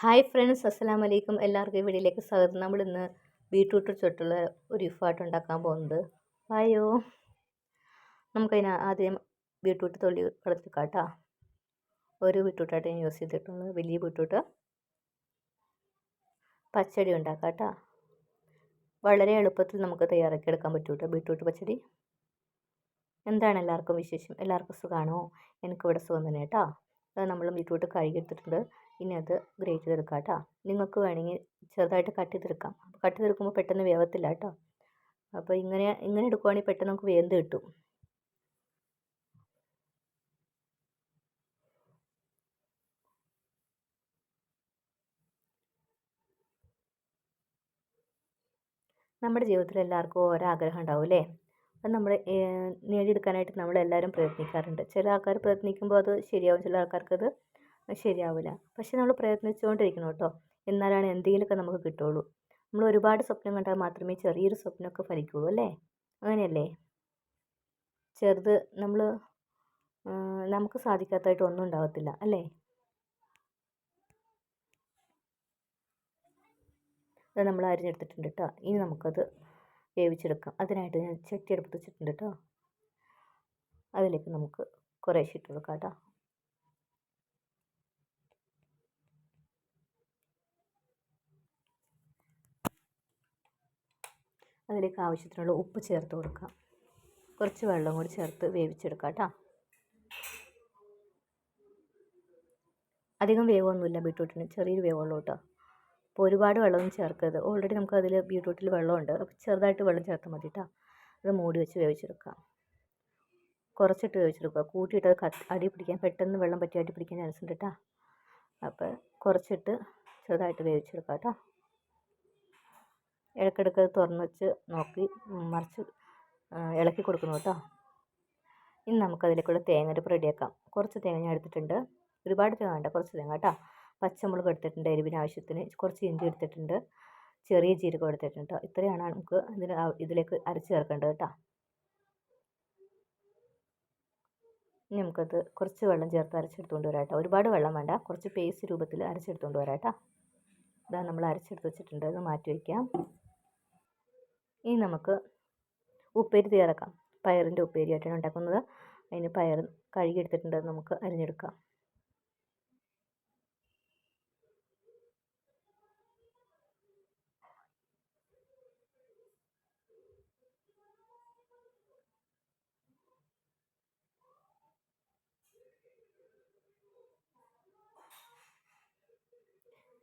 Hi friends അസ്സാം വലൈക്കും എല്ലാവർക്കും വീഡിയോയിലേക്ക് സ്വാഗതം. നമ്മൾ ഇന്ന് ബീട്രൂട്ട് ചുട്ടുള്ള ഒരു ഇഫാട്ട് ഉണ്ടാക്കാൻ പോകുന്നത്. വായോ. നമുക്കതിന് ആദ്യം ബീട്രൂട്ട് തൊള്ളി കളച്ചെടുക്കാം കേട്ടോ ഒരു ബീട്രൂട്ടായിട്ട് യൂസ് ചെയ്തിട്ടുള്ളത് വലിയ ബീട്രൂട്ട്. പച്ചടി ഉണ്ടാക്കാം കേട്ടോ വളരെ എളുപ്പത്തിൽ നമുക്ക് തയ്യാറാക്കി എടുക്കാൻ പറ്റും കേട്ടോ ബീട്രൂട്ട് പച്ചടി? എന്താണ് എല്ലാവർക്കും വിശേഷം? എല്ലാവർക്കും സുഖമാണോ? എനിക്കിവിടെ സുഖം തന്നെ കേട്ടോ നമ്മൾ ബീറ്റ്റൂട്ട് കഴുകിയെടുത്തിട്ടുണ്ട്. ഇനി അത് ഗ്രേറ്റ് ചെയ്തെടുക്കാം കേട്ടോ. നിങ്ങൾക്ക് വേണമെങ്കിൽ ചെറുതായിട്ട് കട്ട് ചെയ്തെടുക്കാം. കട്ട് ചെയ്തെടുക്കുമ്പോൾ പെട്ടെന്ന് വേവത്തില്ല കേട്ടോ. അപ്പോൾ ഇങ്ങനെ ഇങ്ങനെ എടുക്കുവാണെങ്കിൽ പെട്ടെന്ന് നമുക്ക് വേന്ത് കിട്ടും. നമ്മുടെ ജീവിതത്തിൽ എല്ലാവർക്കും ഓരോ ആഗ്രഹം ഉണ്ടാവും അല്ലേ? അത് നമ്മൾ നേടിയെടുക്കാനായിട്ട് നമ്മളെല്ലാവരും പ്രയത്നിക്കാറുണ്ട്. ചില ആൾക്കാർ പ്രയത്നിക്കുമ്പോൾ അത് ശരിയാവും ചില ആൾക്കാർക്ക് അത് ശരിയാവില്ല. പക്ഷെ നമ്മൾ പ്രയത്നിച്ചുകൊണ്ടിരിക്കണം കേട്ടോ. എന്നാലാണ് എന്തെങ്കിലുമൊക്കെ നമുക്ക് കിട്ടുള്ളൂ നമ്മൾ ഒരുപാട് സ്വപ്നം കണ്ടാൽ മാത്രമേ ചെറിയൊരു സ്വപ്നമൊക്കെ ഫലിക്കുള്ളൂ അല്ലേ? അങ്ങനെയല്ലേ? ചെറുത് നമ്മൾ നമുക്ക് സാധിക്കാത്തതായിട്ട് ഒന്നും ഉണ്ടാകത്തില്ല അല്ലേ? അത് നമ്മൾ അരിഞ്ഞെടുത്തിട്ടുണ്ട് കേട്ടോ. ഇനി നമുക്കത് വേവിച്ചെടുക്കാം. അതിനായിട്ട് ഞാൻ ചട്ടി അടുപ്പത്ത് വെച്ചിട്ടുണ്ട് കേട്ടോ അതിലേക്ക് നമുക്ക് കുറേശ്ശെ ഇട്ട് കൊടുക്കാം കേട്ടോ അതിലേക്ക് ആവശ്യത്തിനുള്ള ഉപ്പ് ചേർത്ത് കൊടുക്കാം. കുറച്ച് വെള്ളം കൂടി ചേർത്ത് വേവിച്ചെടുക്കാം കേട്ടോ അധികം വേവൊന്നുമില്ല ബീട്രൂട്ടിന്. ചെറിയൊരു വേവുള്ളൂ കേട്ടോ അപ്പോൾ ഒരുപാട് വെള്ളമൊന്നും ചേർക്കരുത്. ഓൾറെഡി നമുക്ക് അതിൽ ബീട്രൂട്ടിൽ വെള്ളമുണ്ട്. അപ്പോൾ ചെറുതായിട്ട് വെള്ളം ചേർത്താൽ മതി കേട്ടോ അത് മൂടി വെച്ച് വേവിച്ചെടുക്കാം കുറച്ചിട്ട് വേവിച്ചെടുക്കുക. കൂട്ടിയിട്ട് അത് അടി പിടിക്കാൻ പെട്ടെന്ന് വെള്ളം പറ്റി അടി പിടിക്കാൻ ചാൻസ് ഉണ്ട് കേട്ടോ അപ്പോൾ കുറച്ചിട്ട് ചെറുതായിട്ട് വേവിച്ചെടുക്കുക കേട്ടോ ഇടയ്ക്കിടയ്ക്ക് അത് തുറന്ന് വെച്ച് നോക്കി മറിച്ച് ഇളക്കി കൊടുക്കുന്നു കേട്ടോ ഇനി നമുക്കതിലേക്കുള്ള തേങ്ങ അരപ്പ് റെഡിയാക്കാം കുറച്ച് തേങ്ങ ഞാൻ എടുത്തിട്ടുണ്ട്. ഒരുപാട് തേങ്ങ വേണ്ട കുറച്ച് തേങ്ങ കേട്ടോ പച്ചമുളക് എടുത്തിട്ടുണ്ട് എരിവിന് ആവശ്യത്തിന് കുറച്ച് ഇഞ്ചി എടുത്തിട്ടുണ്ട്. ചെറിയ ജീരകം എടുത്തിട്ടുണ്ട്. ഇത്രയാണ് നമുക്ക് ഇതിന് ഇതിലേക്ക് അരച്ച് ചേർക്കേണ്ടത് കേട്ടോ ഇനി നമുക്കത് കുറച്ച് വെള്ളം ചേർത്ത് അരച്ചെടുത്തുകൊണ്ട് വരാം കേട്ടോ ഒരുപാട് വെള്ളം വേണ്ട. കുറച്ച് പേസ്റ്റ് രൂപത്തിൽ അരച്ചെടുത്തുകൊണ്ട് വരാം കേട്ടോ ഇതാ നമ്മൾ അരച്ചെടുത്ത് വെച്ചിട്ടുണ്ട്. അത് മാറ്റി വയ്ക്കാം ഇനി നമുക്ക് ഉപ്പേരി തയ്യാറാക്കാം. പയറിന്റെ ഉപ്പേരിയായിട്ടാണ് ഉണ്ടാക്കുന്നത്. അതിന് പയർ കഴുകിയെടുത്തിട്ടുണ്ട് നമുക്ക് അരിഞ്ഞെടുക്കാം.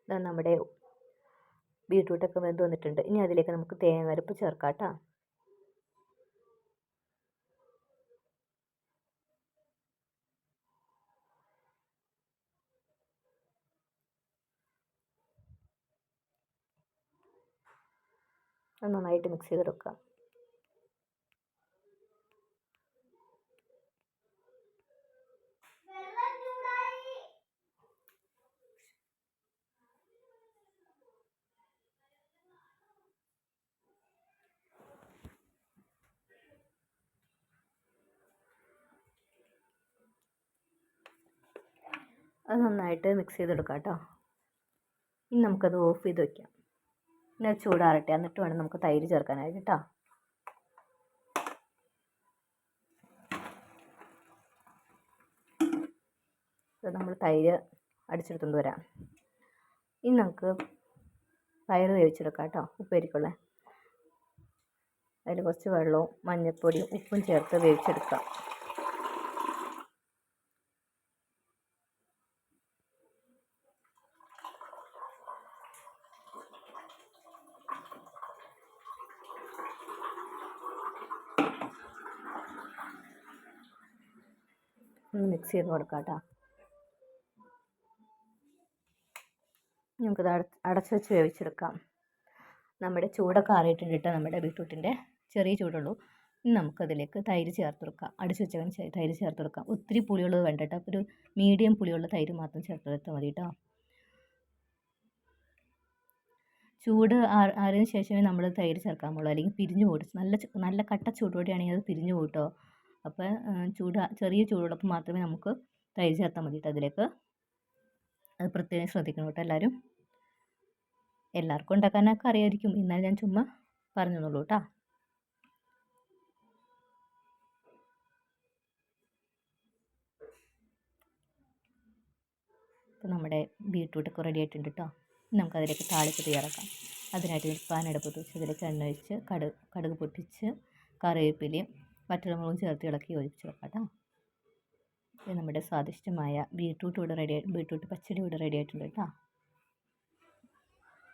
നമ്മുടെ ബീട്രൂട്ടൊക്കെ വെന്ത് വന്നിട്ടുണ്ട്. ഇനി അതിലേക്ക് നമുക്ക് തേങ്ങരപ്പ് ചേർക്കാം കേട്ടോ നന്നായിട്ട് മിക്സ് ചെയ്ത് ചെയ്തെടുക്കാം. അത് നന്നായിട്ട് മിക്സ് ചെയ്തെടുക്കാം കേട്ടോ ഇനി നമുക്കത് ഓഫ് ചെയ്ത് വയ്ക്കാം ഇനി അത് ചൂടാറട്ടെ. എന്നിട്ട് വേണം നമുക്ക് തൈര് ചേർക്കാനായിട്ട് കേട്ടോ നമ്മൾ തൈര് അടിച്ചെടുത്തുകൊണ്ട് വരാം. ഇനി നമുക്ക് പയർ വേവിച്ചെടുക്കാം കേട്ടോ ഉപ്പേരിക്കുള്ള. അതിൽ കുറച്ച് വെള്ളവും മഞ്ഞൾപ്പൊടിയും ഉപ്പും ചേർത്ത് വേവിച്ചെടുക്കാം. ഒന്ന് മിക്സ് ചെയ്ത് കൊടുക്കാം കേട്ടോ നമുക്കത് അടച്ച് വെച്ച് വേവിച്ചെടുക്കാം. നമ്മുടെ ചൂടൊക്കെ ആറിയിട്ടുണ്ട് നമ്മുടെ ബീട്രൂട്ടിന്റെ ചെറിയ ചൂടുള്ളൂ. നമുക്കതിലേക്ക് തൈര് ചേർത്ത് കൊടുക്കാം. അടിച്ചു വെച്ചവന് തൈര് ചേർത്ത് കൊടുക്കാം. ഒത്തിരി പുളിയുള്ളത് വേണ്ട കേട്ടോ ഒരു മീഡിയം പുളിയുള്ള തൈര് മാത്രം ചേർത്ത് കൊടുത്താൽ മതി കേട്ടോ ചൂട് ആറിന് ശേഷമേ നമ്മൾ തൈര് ചേർക്കാൻ പാടുള്ളൂ അല്ലെങ്കിൽ പിരിഞ്ഞു പോയിട്ട് നല്ല നല്ല കട്ട ചൂടോടെയാണെങ്കിൽ അത് പിരിഞ്ഞു പോകും കേട്ടോ അപ്പോൾ ചൂട് ചെറിയ ചൂടുള്ളപ്പോൾ മാത്രമേ നമുക്ക് തൈര് ചേർത്താൽ മതി കേട്ടോ അതിലേക്ക്. അത് പ്രത്യേകം ശ്രദ്ധിക്കണം കേട്ടോ എല്ലാവരും എല്ലാവർക്കും ഉണ്ടാക്കാനൊക്കെ അറിയായിരിക്കും. എന്നാൽ ഞാൻ ചുമ്മാ പറഞ്ഞു തന്നുള്ളൂ കേട്ടോ. അപ്പോൾ നമ്മുടെ ബീട്രൂട്ടൊക്കെ റെഡി ആയിട്ടുണ്ട് കേട്ടോ. നമുക്കതിലേക്ക് താളിപ്പ് തയ്യാറാക്കാം. അതിനായിട്ട് പാൻ അടുപ്പത്ത് വെച്ച് അതിലേക്ക് എണ്ണ ഒഴിച്ച് കടുക് കടുക് പൊട്ടിച്ച് കറിവേപ്പിലയും വറ്റൽമുളകും ചേർത്ത് ഇളക്കി യോജിപ്പിച്ച് വെക്കാം ഇത് നമ്മുടെ സ്വാദിഷ്ടമായ ബീട്രൂട്ട് ഇവിടെ റെഡി ബീട്രൂട്ട് പച്ചടി ഇവിടെ റെഡി ആയിട്ടുണ്ട് കേട്ടോ.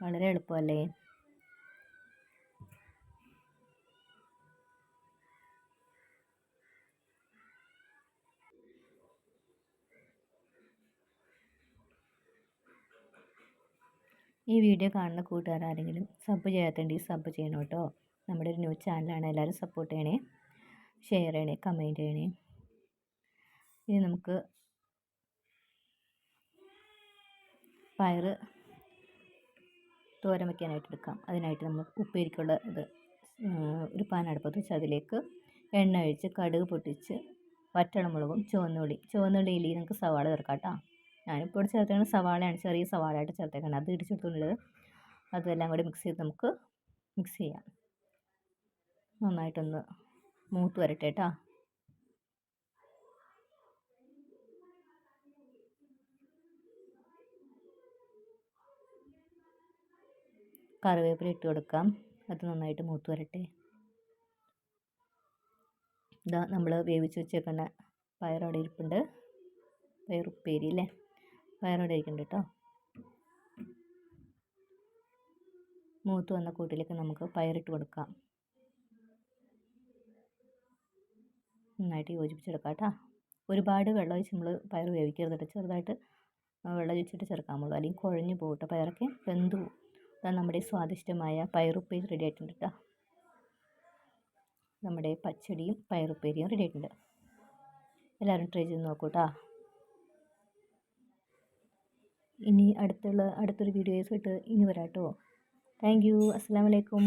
വളരെ എളുപ്പമല്ലേ? ഈ വീഡിയോ കാണുന്ന കൂട്ടുകാർ ആരെങ്കിലും സബ് ചെയ്യാത്തുണ്ടെങ്കിൽ സബ് ചെയ്യണം കേട്ടോ. നമ്മുടെ ഒരു ന്യൂ ചാനലാണ് എല്ലാവരും സപ്പോർട്ട് ചെയ്യണേ. ഷെയർ ചെയ്യണേ കമന്റ് ചെയ്യണേ. ഇനി നമുക്ക് പയർ തോരൻ വയ്ക്കാനായിട്ട് എടുക്കാം. അതിനായിട്ട് നമ്മൾ ഉപ്പേരിക്കുള്ള ഇത് ഒരു പാൻ അടുപ്പത്ത് വെച്ച് അതിലേക്ക് എണ്ണ ഒഴിച്ച് കടുക് പൊട്ടിച്ച് വറ്റളമുളകും ചുവന്നുള്ളി. ചുവന്നുള്ളിയിൽ നമുക്ക് സവാള ചേർക്കാം കേട്ടോ. ഞാനിപ്പോൾ ഇവിടെ ചേർത്തേക്കണ സവാളയാണ്. ചെറിയ സവാളയായിട്ട് ചേർത്തേക്കുന്നത് അത് ഇടിച്ചെടുത്തുള്ളത് അതെല്ലാം കൂടി മിക്സ് ചെയ്ത് നമുക്ക് മിക്സ് ചെയ്യാം. നന്നായിട്ടൊന്ന് മൂത്ത് വരട്ടെ കേട്ടോ കറിവേപ്പില ഇട്ട് കൊടുക്കാം. അത് നന്നായിട്ട് മൂത്ത് വരട്ടെ. ഇതാ നമ്മൾ വേവിച്ച് വെച്ചേക്കുന്ന പയറവിടെ ഇരിപ്പുണ്ട്. പയറുപ്പേരി അല്ലേ പയറവിടെ ഇരിക്കുന്നുണ്ട് കേട്ടോ മൂത്ത് വന്ന കൂട്ടിലേക്ക് നമുക്ക് പയറിട്ട് കൊടുക്കാം. നന്നായിട്ട് യോജിപ്പിച്ചെടുക്കാം കേട്ടോ ഒരുപാട് വെള്ളം ഒഴിച്ച് നമ്മൾ പയർ വേവിക്കരുത് കേട്ടോ. ചെറുതായിട്ട് വെള്ളം ഒഴിച്ചിട്ട് ചേർക്കാമുള്ളൂ അല്ലെങ്കിൽ കുഴഞ്ഞു പോകും കേട്ടോ പയറൊക്കെ. വെന്തു അതാണ് നമ്മുടെ സ്വാദിഷ്ടമായ പയറുപ്പേരി റെഡി ആയിട്ടുണ്ട് കേട്ടോ. നമ്മുടെ പച്ചടിയും പയറുപ്പേരിയും റെഡി ആയിട്ടുണ്ട്. എല്ലാവരും ട്രൈ ചെയ്ത് നോക്കൂ കേട്ടോ. ഇനി അടുത്തുള്ള അടുത്തൊരു വീഡിയോസ് ആയിട്ട് ഇനി വരാം കേട്ടോ. താങ്ക് യു അസ്സാം വലൈക്കും